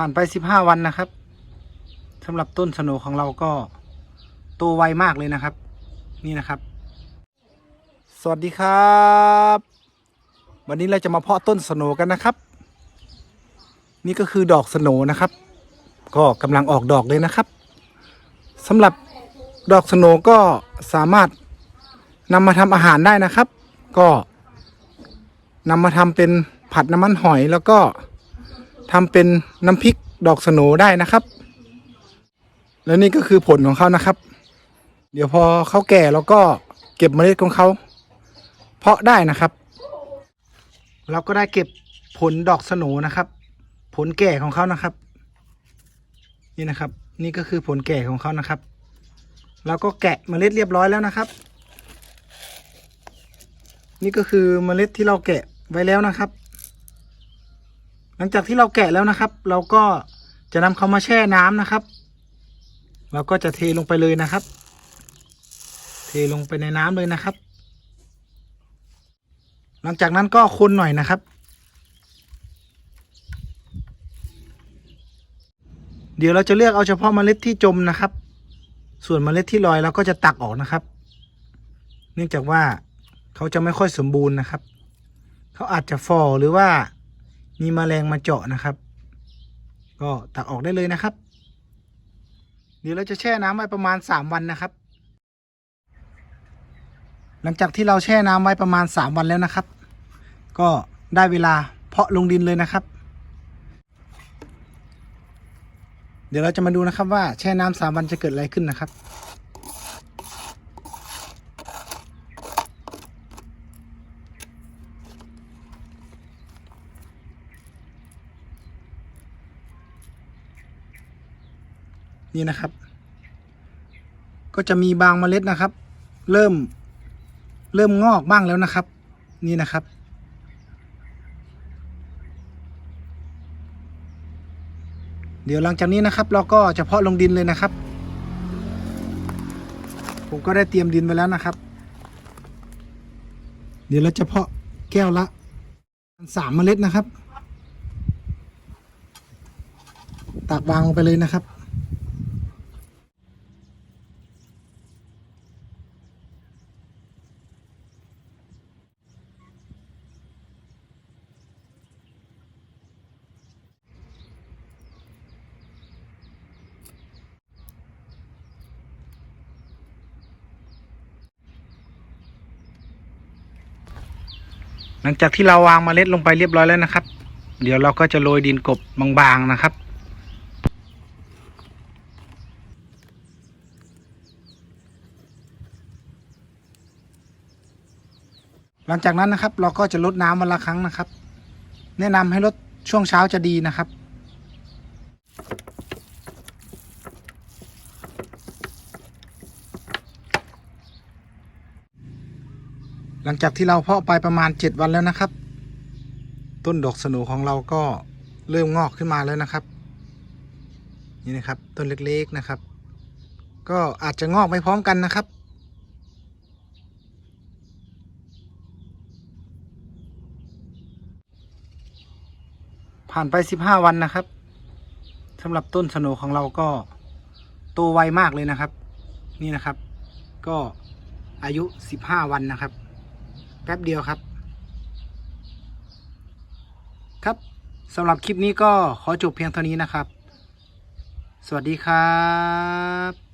ผ่านไปสิบห้าวันนะครับสำหรับต้นสโหนของเราก็โตไวมากเลยนะครับ นี่นะครับ สวัสดีครับ วันนี้เราจะมาเพาะต้นสโหนกันนะครับ นี่ก็คือดอกสโหนนะครับ ก็กำลังออกดอกเลยนะครับสำหรับดอกสโหนก็สามารถนำมาทำอาหารได้นะครับ ก็นำมาทำเป็นผัดน้ำมันหอยแล้วก็ ทำเป็นน้ำพริกดอกสโนได้นะครับ แล้วนี่ก็คือผลของเขานะครับ เดี๋ยวพอเขาแก่เราก็เก็บเมล็ดของเขา เพาะได้นะครับ เราก็ได้เก็บผลดอกสโนนะครับ ผลแก่ของเขานะครับ นี่นะครับ นี่ก็คือผลแก่ของเขานะครับเราก็แกะเมล็ดเรียบร้อยแล้วนะครับ นี่ก็คือเมล็ดที่เราแกะไว้แล้วนะครับ หลังจากที่เราแกะแล้วนะครับ เราก็จะนำเขามาแช่น้ำนะครับ เราก็จะเทลงไปเลยนะครับ เทลงไปในน้ำเลยนะครับ หลังจากนั้นก็คนหน่อยนะครับ เดี๋ยวเราจะเลือกเอาเฉพาะเมล็ดที่จมนะครับ ส่วนเมล็ดที่ลอยเราก็จะตักออกนะครับ เนื่องจากว่าเขาจะไม่ค่อยสมบูรณ์นะครับ เขาอาจจะฟอหรือว่า มีแมลงมาเจาะนะครับ ก็ตักออกได้เลยนะครับ เดี๋ยวเราจะแช่น้ำไว้ประมาณสามวันนะครับ หลังจากที่เราแช่น้ำไว้ประมาณสามวันแล้วนะครับ ก็ได้เวลาเพาะลงดินเลยนะครับ เดี๋ยวเราจะมาดูนะครับว่าแช่น้ำสามวันจะเกิดอะไรขึ้นนะครับ นี่นะครับ ก็จะมีบางเมล็ดนะครับ เริ่มเริ่มงอกบ้างแล้วนะครับ นี่นะครับ เดี๋ยวหลังจากนี้นะครับ เราก็จะเพาะลงดินเลยนะครับ ผมก็ได้เตรียมดินไว้แล้วนะครับ เดี๋ยวเราจะเพาะแก้วละสามเมล็ดนะครับตักวางลงไปเลยนะครับ ลังจากที่เราวางเมล็ดลงไปเรียบร้อยแล้วนะครับ เดี๋ยวเราก็จะโรยดินกบบางๆนะครับ หลังจากนั้นนะครับเราก็จะลดน้ำวันละครั้งนะครับ แนะนำให้ลดช่วงเช้าจะดีนะครับ ลังจากที่เราเพาะไปประมาณเจ็ดวันแล้วนะครับ ต้นดอกสโหนของเราก็เริ่มงอกขึ้นมาแล้วนะครับ นี่นะครับต้นเล็กๆนะครับ ก็อาจจะงอกไม่พร้อมกันนะครับ ผ่านไปสิบห้าวันนะครับสำหรับต้นสโหนของเราก็โตไวมากเลยนะครับ นี่นะครับ ก็อายุสิบห้าวันนะครับ ป๊บเดียวครับ ครับสำหรับคลิปนี้ก็ขอจบเพียงเท่านี้นะครับ สวัสดีครับ